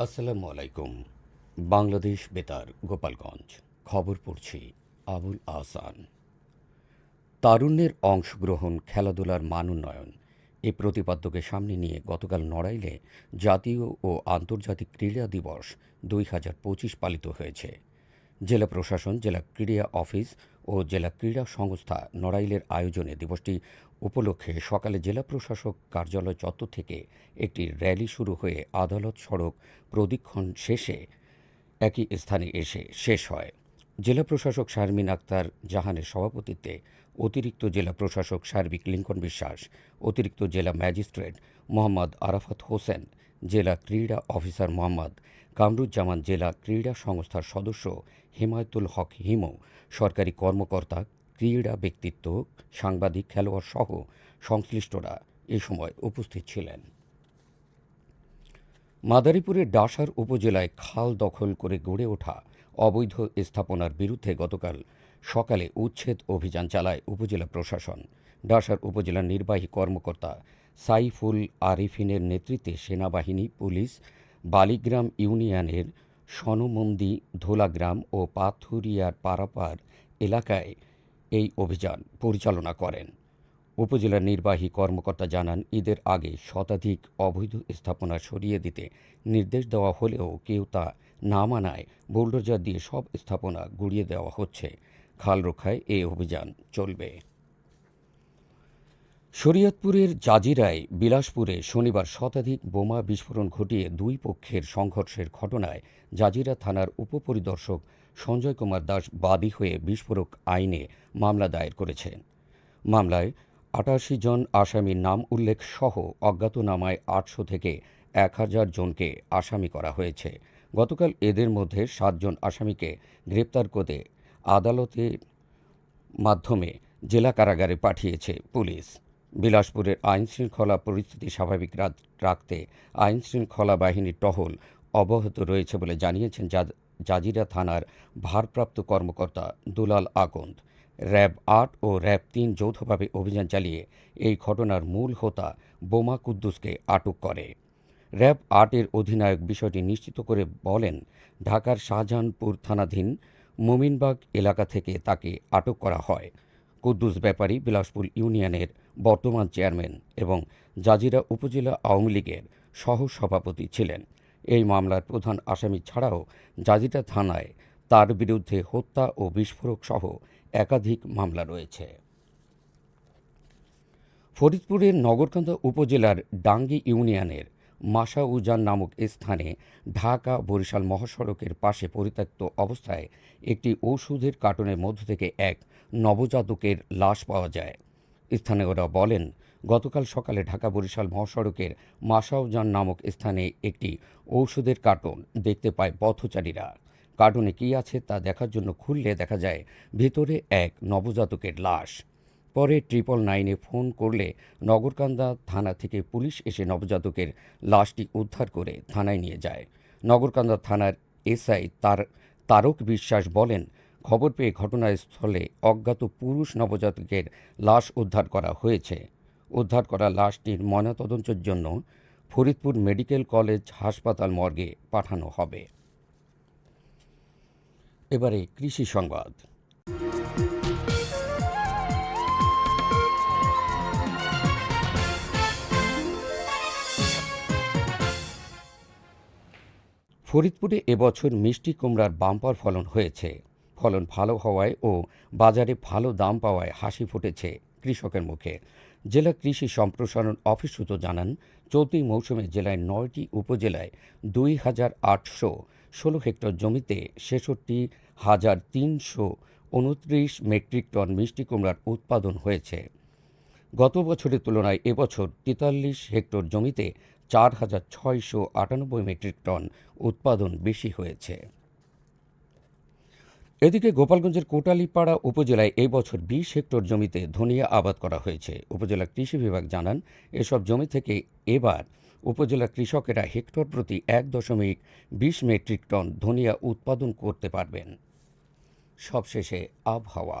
আসসালামু আলাইকুম। বাংলাদেশ বেতার, গোপালগঞ্জ। খবর পড়ছি আবুল আহসান। তারুণ্যের অংশগ্রহণ, খেলাধুলার মান উন্নয়ন এ প্রতিপাদ্যকে সামনে নিয়ে গতকাল নড়াইলে জাতীয় ও আন্তর্জাতিক ক্রীড়া দিবস দুই হাজার পঁচিশ পালিত হয়েছে। জেলা প্রশাসন, জেলা ক্রীড়া অফিস ও জেলা ক্রীড়া সংস্থা নড়াইলের আয়োজনে দিবসটি উপলক্ষে সকালে জেলা প্রশাসক কার্যালয় চত্বর থেকে একটি র্যালি শুরু হয়ে আদালত সড়ক প্রদক্ষিণ শেষে একই স্থানে এসে শেষ হয়। জেলা প্রশাসক শারমিন আক্তার জাহানের সভাপতিত্বে অতিরিক্ত জেলা প্রশাসক সার্বিক লিঙ্কন বিশ্বাস, অতিরিক্ত জেলা ম্যাজিস্ট্রেট মোহাম্মদ আরাফাত হোসেন, জেলা ক্রীড়া অফিসার মোহাম্মদ কামরুজ্জামান জেলা ক্রীড়া সংস্থার সদস্য হিমায়তুল হক হিমু সরকারি কর্মকর্তা, ক্রীড়া ব্যক্তিত্ব, সাংবাদিক খেলোয়াড় সহ সংশ্লিষ্টরা এ সময় উপস্থিত ছিলেন। মাদারীপুরের ডাসার উপজেলায় খাল দখল করে গড়ে ওঠা অবৈধ স্থাপনার বিরুদ্ধে গতকাল সকালে উচ্ছেদ অভিযান চালায় উপজেলা প্রশাসন। ডাসার উপজেলার নির্বাহী কর্মকর্তা সাইফুল আরিফিনের নেতৃত্বে সেনাবাহিনী, পুলিশ, বালিগ্রাম ইউনিয়নের সনমন্দি, ধোলাগ্রাম ও পাথুরিয়ার পারাপার এলাকায় এই অভিযান পরিচালনা করেন। উপজেলার নির্বাহী কর্মকর্তা জানান, ঈদের আগে শতাধিক অবৈধ স্থাপনা সরিয়ে দিতে নির্দেশ দেওয়া হলেও কেউ তা না মানায়। বুলডোজার দিয়ে সব স্থাপনা গুড়িয়ে দেওয়া হচ্ছে। খাল রক্ষায় এই অভিযান চলবে। শরীয়তপুরের জাজিরায় বিলাসপুরে শনিবার শতাধিক বোমা বিস্ফোরণ ঘটিয়ে দুই পক্ষের সংঘর্ষের ঘটনায় জাজিরা থানার উপপরিদর্শক সঞ্জয় কুমার দাস বাদী হয়ে বিস্ফোরক আইনে মামলা দায়ের করেছেন। মামলায় আটাশি জন আসামির নাম উল্লেখ সহ অজ্ঞাতনামায় আটশো থেকে এক হাজার জনকে আসামি করা হয়েছে। গতকাল এদের মধ্যে সাতজন আসামিকে গ্রেপ্তার করে আদালতের মাধ্যমে জেলা কারাগারে পাঠিয়েছে পুলিশ। বিলাসপুরের আইন শৃঙ্খলা পরিস্থিতি স্বাভাবিক রাখতে আইন শৃঙ্খলা বাহিনীর টহল অব্যাহত রয়েছে বলে জানিয়েছেন জাজিরা থানার ভারপ্রাপ্ত কর্মকর্তা দুলাল আকন্দ র্যাব আট ও র্যাব তিন যৌথভাবে অভিযান চালিয়ে এই ঘটনার মূল হোতা বোমা কুদ্দুসকে আটক করে। র্যাব আটের অধিনায়ক বিষয়টি নিশ্চিত করে বলেন, ঢাকার শাহজাহানপুর থানাধীন মোমিনবাগ এলাকা থেকে তাকে আটক করা হয়। কুদ্দুস ব্যাপারী বিলাসপুর ইউনিয়নের বর্তমান চেয়ারম্যান এবং জাজিরা উপজেলা আওয়ামী লীগের সহ সভাপতি ছিলেন। এই মামলার প্রধান আসামি ছাড়াও জাজিরা থানায় তার বিরুদ্ধে হত্যা ও বিস্ফোরক সহ একাধিক মামলা রয়েছে। ফরিদপুরের নগরকান্দা উপজেলার ডাঙ্গি ইউনিয়নের মাসাউজান নামক স্থানে ঢাকা বরিশাল মহাসড়কের পাশে পরিত্যক্ত অবস্থায় একটি ওষুধের কার্টনের মধ্য থেকে এক নবজাতকের লাশ পাওয়া যায়। স্থানীয়রা বলেন, গতকাল সকালে ঢাকা বরিশাল মহাসড়কের মাসাউজান নামক স্থানে একটি ঔষধের কার্টন দেখতে পায় পথচারীরা। কার্টনে কী আছে তা দেখার জন্য খুললে দেখা যায়, ভেতরে এক নবজাতকের লাশ। পরে ট্রিপল নাইনে ফোন করলে নগরকান্দা থানা থেকে পুলিশ এসে নবজাতকের লাশটি উদ্ধার করে থানায় নিয়ে যায়। নগরকান্দা থানার এসআই তার তারক বিশ্বাস বলেন খবর পেয়ে ঘটনাস্থলে অজ্ঞাত পুরুষ নবজাতকের লাশ উদ্ধার করা হয়েছে। উদ্ধার করা লাশটির ময়নাতদন্তের জন্য ফরিদপুর মেডিকেল কলেজ হাসপাতাল মর্গে পাঠানো হবে। এবারে কৃষি সংবাদ। ফরিদপুরে এবছর মিষ্টি কুমড়ার বাম্পার ফলন হয়েছে। ফলন ভালো হওয়ায় ও বাজারে ভালো দাম পাওয়ায় হাসি ফুটেছে কৃষকের মুখে। জেলা কৃষি সম্প্রসারণ অফিস সূত্র জানান, চলতি মৌসুমে জেলায় নয়টি উপজেলায় দুই হাজার আটশো ষোলো হেক্টর জমিতে ছেষট্টি হাজার তিনশো উনত্রিশ মেট্রিক টন মিষ্টি কুমড়ার উৎপাদন হয়েছে। গত বছরের তুলনায় এবছর তেতাল্লিশ হেক্টর জমিতে চার হাজার ছয়শো আটানব্বই মেট্রিক টন উৎপাদন বেশি হয়েছে। এদিকে গোপালগঞ্জের কোটালীপাড়া উপজেলায় এই বছর বিশ হেক্টর জমিতে ধনিয়া আবাদ করা হয়েছে। উপজেলা কৃষি বিভাগ জানান, এসব জমি থেকে এবার উপজেলা কৃষকেরা হেক্টর প্রতি এক দশমিক বিশ মেট্রিক টন ধনিয়া উৎপাদন করতে পারবেন। সবশেষে আবহাওয়া।